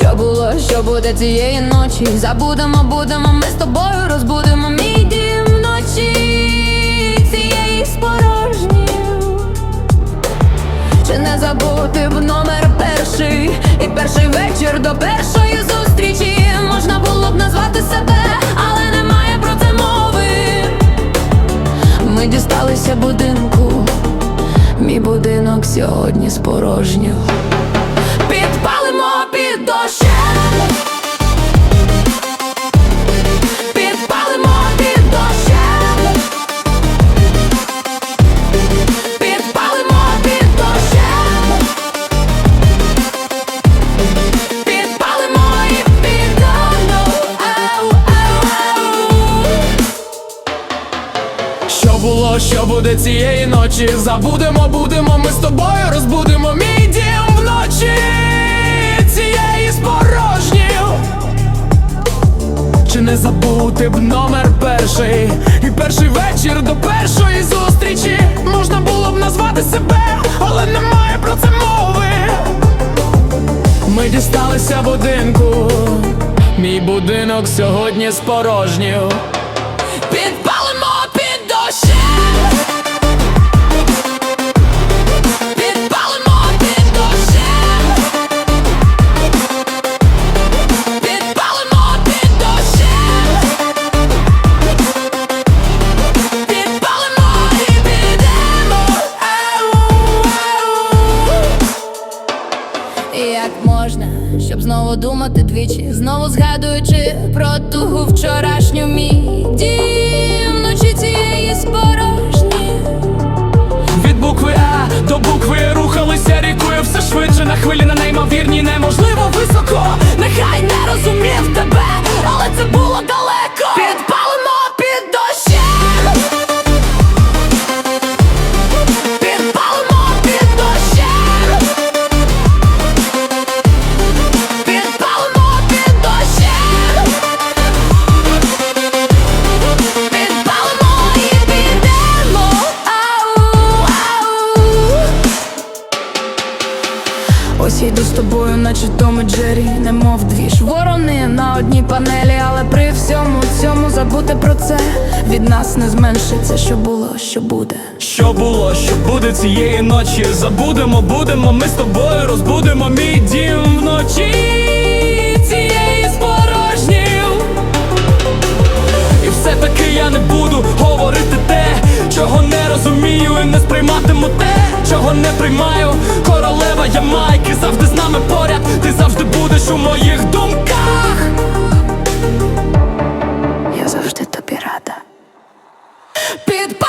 Що було, що буде цієї ночі? Забудемо, будемо, ми з тобою розбудемо мій дім вночі цієї спорожні. Чи не забути б номер перший і перший вечір до першої сьогодні спорожньо. Підпалимо під дощем було, що буде цієї ночі? Забудемо, будемо, ми з тобою розбудемо мій дім вночі. Цієї спорожні. Чи не забути б номер перший? І перший вечір до першої зустрічі. Можна було б назвати себе, але немає про це мови. Ми дісталися будинку Мій будинок сьогодні спорожнів Підпалимо Як можна, щоб знову думати двічі, знову згадуючи про тугу вчорашню мій дім вночі цієї спорожні. Від букви А до букви рухалися рікою все швидше на хвилі на неймовірній, неможливо високо. Нехай не розумів тебе, але це було Ось йду з тобою, наче Том і Джері, немов дві ж ворони на одній панелі, але при всьому цьому забути про це від нас не зменшиться, що було, що буде. Що було, що буде цієї ночі? Забудемо, будемо, ми з тобою розбудемо мій дім вночі цієї спорожнів. І все-таки я не буду говорити те, чого не розумію, і не сприйматиму те, нічого не приймаю. Королева Ямайки завжди з нами поряд. Ти завжди будеш у моїх думках. Я завжди тобі рада. Підпа